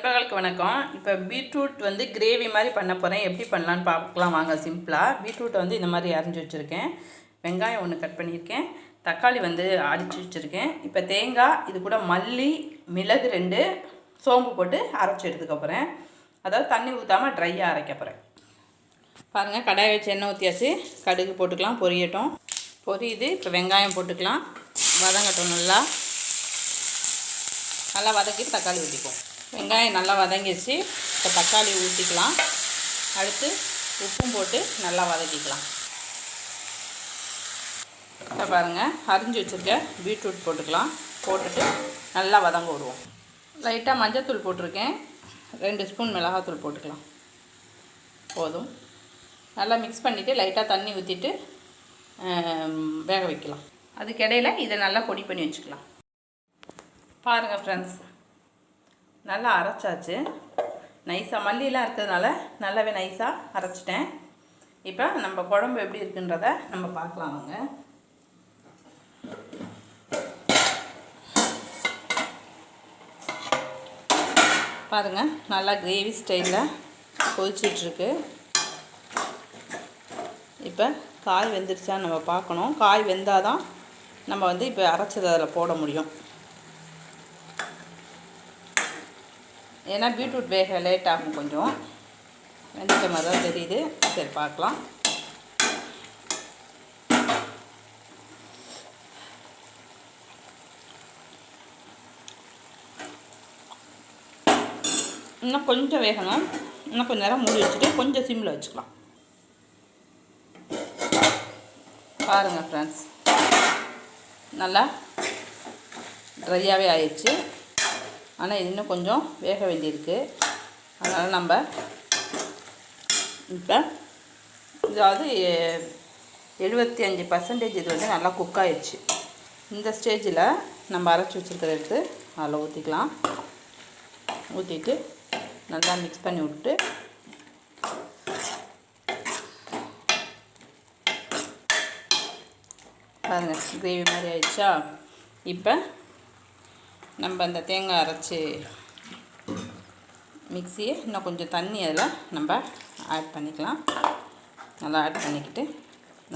நண்பர்களுக்கு வணக்கம். இப்போ பீட்ரூட் வந்து கிரேவி மாதிரி பண்ண போகிறேன் எப்படி பண்ணலான்னு பார்க்கலாம். வாங்க சிம்பிளாக பீட்ரூட்டை வந்து இந்த மாதிரி அரைஞ்சி வச்சுருக்கேன். வெங்காயம் ஒன்று கட் பண்ணியிருக்கேன். தக்காளி வந்து அடித்து வச்சுருக்கேன். இப்போ தேங்காய் இது கூட மல்லி மிளகு ரெண்டு சோம்பு போட்டு அரைச்சி எடுத்துக்க போகிறேன் அதாவது தண்ணி ஊற்றாமல் ட்ரையாக அரைக்க போகிறேன் பாருங்கள் கடாயை வச்சு எண்ணெய் ஊற்றியாச்சு கடுகு போட்டுக்கலாம் பொரியட்டும். பொரியுது. இப்போ வெங்காயம் போட்டுக்கலாம். வதங்கட்டும் நல்லா. நல்லா வதக்கிட்டு தக்காளி ஊற்றிப்போம் வெங்காயம் நல்லா வதங்கிடுச்சு இப்போ தக்காளி ஊற்றிக்கலாம் அடுத்து உப்பும் போட்டு நல்லா வதக்கிக்கலாம். இப்போ பாருங்கள் அரிஞ்சு வச்சுருக்க பீட்ரூட் போட்டுக்கலாம். போட்டுட்டு நல்லா வதங்க விடுவோம். லைட்டாக மஞ்சத்தூள் போட்டிருக்கேன். ரெண்டு ஸ்பூன் மிளகாத்தூள் போட்டுக்கலாம். போதும். நல்லா மிக்ஸ் பண்ணிவிட்டு லைட்டாக தண்ணி ஊற்றிட்டு வேக வைக்கலாம். அதுக்கிடையில் இதை நல்லா பொடி பண்ணி வச்சுக்கலாம். பாருங்கள் ஃப்ரெண்ட்ஸ் நல்லா அரைச்சாச்சு. நைஸாக மல்லியெலாம் இருக்கிறதுனால நல்லாவே நைஸாக அரைச்சிட்டேன். இப்போ நம்ம குழம்பு எப்படி இருக்குன்றத நம்ம பார்க்கலாம் வாங்க. பாருங்கள் நல்லா கிரேவி ஸ்டைலில் கொதிச்சிட்ருக்கு. இப்போ காய் வெந்துருச்சான்னு நம்ம பார்க்கணும். காய் வெந்தால் தான் நம்ம வந்து இப்போ அரைச்சதை அதில் போட முடியும். ஏன்னா பீட்ரூட் வேக லேட் ஆகும் கொஞ்சம். வெந்துட்ட மாதிரி தான் தெரியுது. சரி பார்க்கலாம். இன்னும் கொஞ்சம் வேகணும். இன்னும் கொஞ்சம் நேரம் மூடி வச்சுட்டு கொஞ்சம் சிம்மில் வச்சுக்கலாம். பாருங்கள் ஃப்ரெண்ட்ஸ் நல்லா ட்ரையாகவே ஆயிடுச்சு. ஆனால் இது இன்னும் கொஞ்சம் வேக வேண்டியிருக்கு. அதனால் நம்ம இப்போ இதாவது எழுபத்தி அஞ்சு பர்சன்டேஜ் இது வந்து நல்லா குக் ஆயிடுச்சு இந்த ஸ்டேஜில் நம்ம அரைச்சி வச்சுருக்கிறத எடுத்து அதில் ஊற்றிக்கலாம் ஊற்றிட்டு நல்லா மிக்ஸ் பண்ணி விட்டு பாருங்கள் கிரேவி மாதிரி ஆயிடுச்சா? இப்போ நம்ம அந்த தேங்காய் அரைச்சி மிக்சியை இன்னும் கொஞ்சம் தண்ணி அதில் நம்ம ஆட் பண்ணிக்கலாம். நல்லா ஆட் பண்ணிக்கிட்டு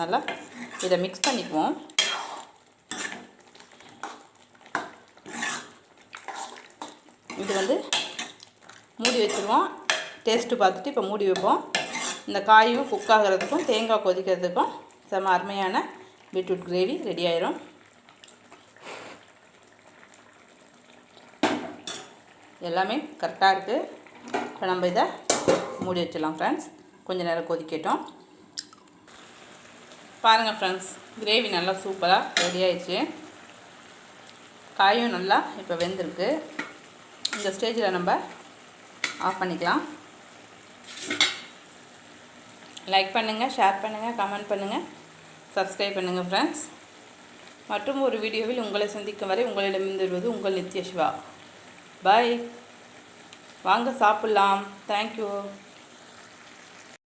நல்லா இதை மிக்ஸ் பண்ணிக்குவோம். இது வந்து மூடி வச்சுருவோம். டேஸ்ட்டு பார்த்துட்டு இப்போ மூடி வைப்போம். இந்த காயும் குக் ஆகிறதுக்கும் தேங்காய் கொதிக்கிறதுக்கும் செம அருமையான பீட்ரூட் கிரேவி ரெடி ஆயிரும். எல்லாமே கரெக்டாக இருக்குது. இப்போ நம்ம இதை மூடி வச்சிடலாம் ஃப்ரெண்ட்ஸ் கொஞ்சம் நேரம் கொதிக்கட்டும். பாருங்கள் ஃப்ரெண்ட்ஸ் கிரேவி நல்லா சூப்பராக ரெடி ஆயிடுச்சு. காயும் நல்லா இப்போ வெந்திருக்கு. இந்த ஸ்டேஜில் நம்ம ஆஃப் பண்ணிக்கலாம். லைக் பண்ணுங்கள் ஷேர் பண்ணுங்கள் கமெண்ட் பண்ணுங்கள் சப்ஸ்கிரைப் பண்ணுங்கள் ஃப்ரெண்ட்ஸ் மற்றும் ஒரு வீடியோவில் உங்களை சந்திக்கும் வரை உங்களிடமிருந்து வருவது உங்கள் நித்ய சிவா. பாய் வாங்க சாப்பிட்லாம். தேங்க்யூ